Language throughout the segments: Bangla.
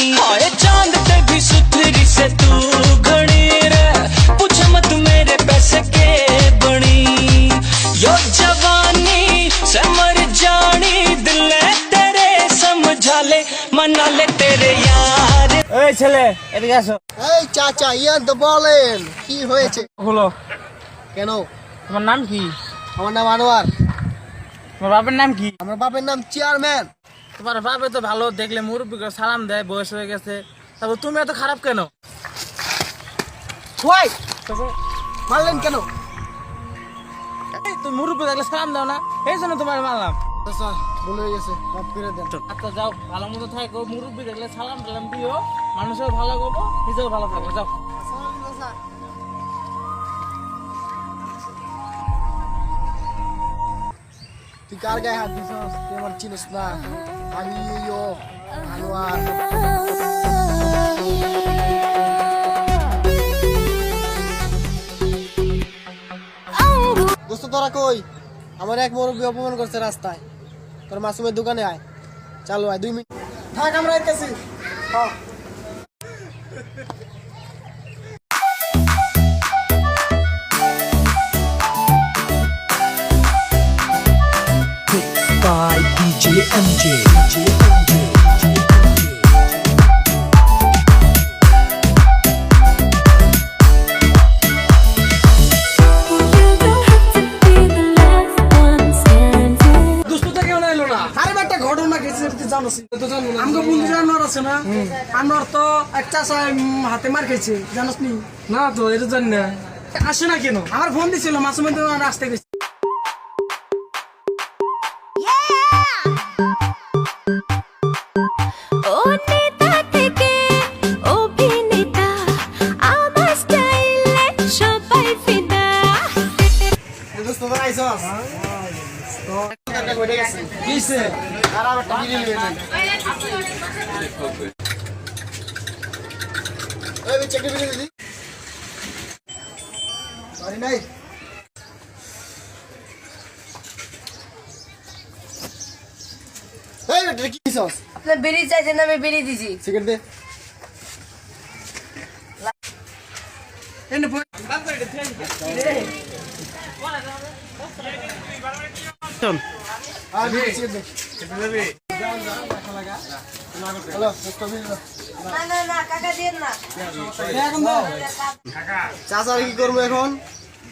हाय चांद पे भी सुथरी से तू घड़ी रे पूछ मत मेरे पैसे के बनी यो जवानी से मर जानी दिल है तेरे समझा ले मना ले तेरे यार এই ছেলে এদিকে আসো এই চাচা ইয়ান তো বলেন কি হয়েছে হলো কেন তোমার নাম কি আমার নাম আনোয়ার তোমার বাপের নাম কি আমার বাপের নাম চেয়ারম্যান তোমার বাপে তো ভালো দেখলে মুরব্বী করে সালাম দেয় বয়স হয়ে গেছে। তারপর তুমি এত খারাপ কেন? হোয়াই! মারলেন কেন? তুমি মুরব্বী দেখলে সালাম দাও না এই জন্য তোমার মারলাম। চাচা ভুল হয়ে গেছে মাফ করে দেন। আচ্ছা যাও ভালো মতো থাকো মুরব্বী দেখলে সালাম টালাম দিও। মানুষের ভালো করব নিজেও ভালো থাকব যাও। কার গায়ে হাত দিছ তুই আমার চিনিস না। আমি আনোয়ার দোস্ত, তোরা কই? আমার এক মুরব্বী অপমান করছে রাস্তায়। তোর মাসুমের দোকানে আয়। চালু আয়, দুই মিনিট থাক, আমরা হ্যাঁ আমাকে বন্ধু জানোয়ার আছে না? আনোয়ার তো হাতে মার খেয়েছে জানোস নি? না তো এটা জানি না। আসে না কেন? আমার ফোন দিছিল মাসুমের রাস্তায় কি দিছস আপনি বিড়ি চাইছেন আমি বিড়ি দিছি। সিগারেট দে এনে ফোন আর বিড়ি সিগারেট দে হ্যালো দোস্ত বিড়ি দাও। না না না কাকা দিয়েন না এখন আর চাচা কি করব এখন?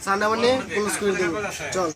সান্ডা মানে পুলিশ করে দেবো। চল।